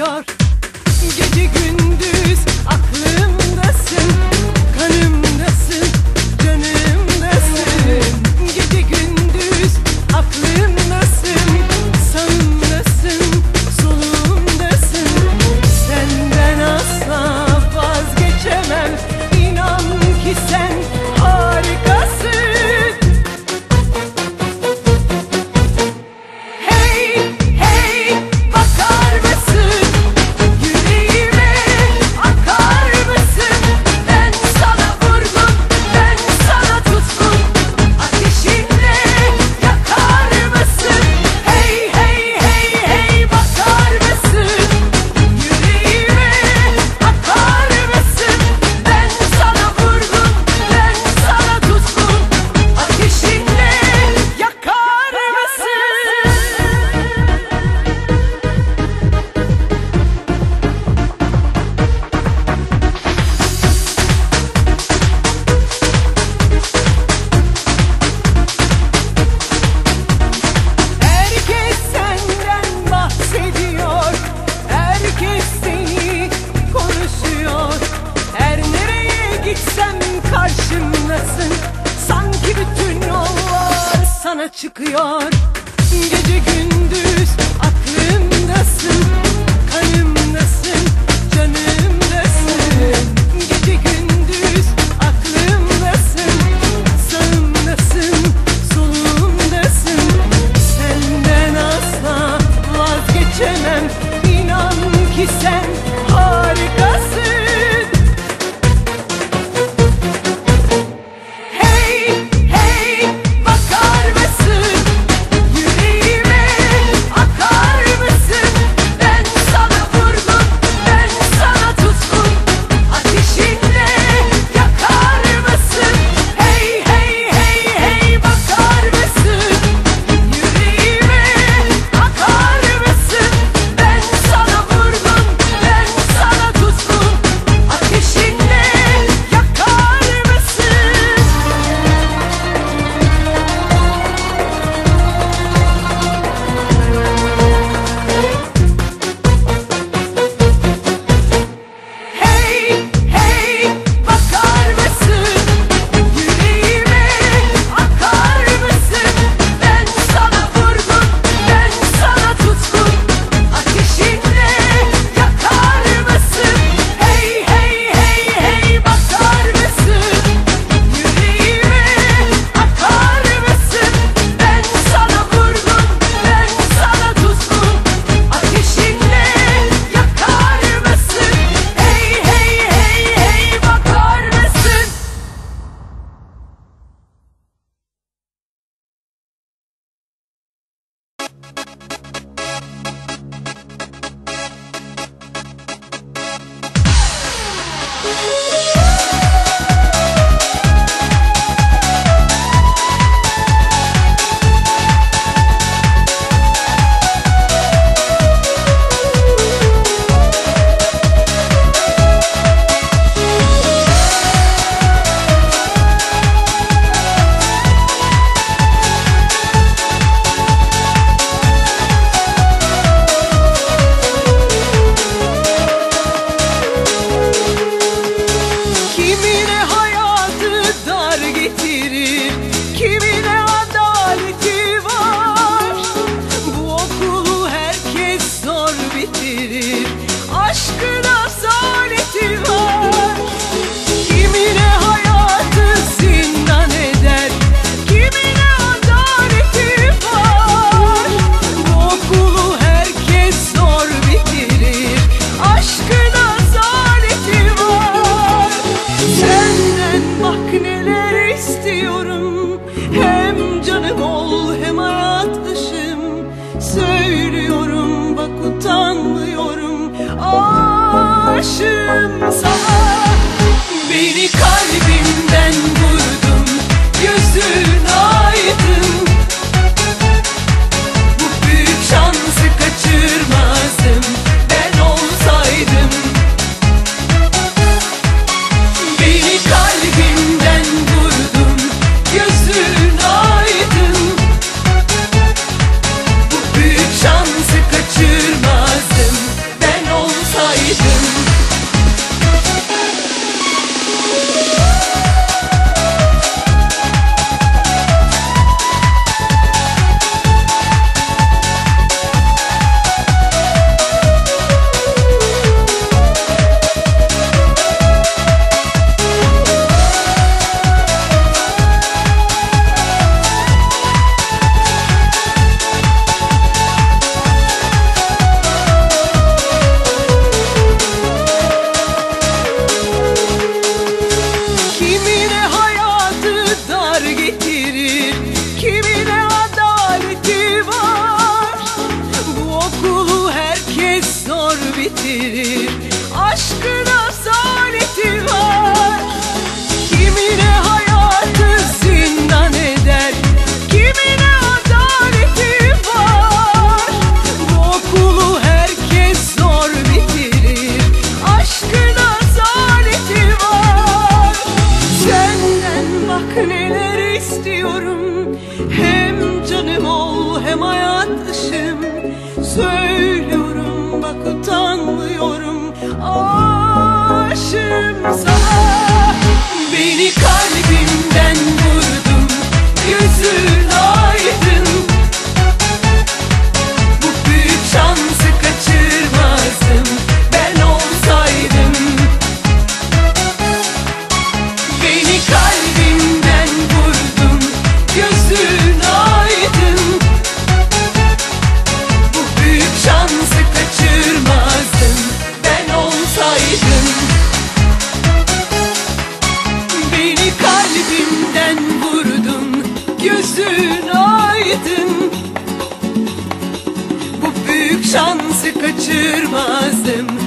geliyor. çıkıyor. istiyorum. Hem canım ol hem hayat ışım Söylüyorum bak utanmıyorum. Aşığım sana. Beni kalbimden vurdun kalbimden şaşırmazdım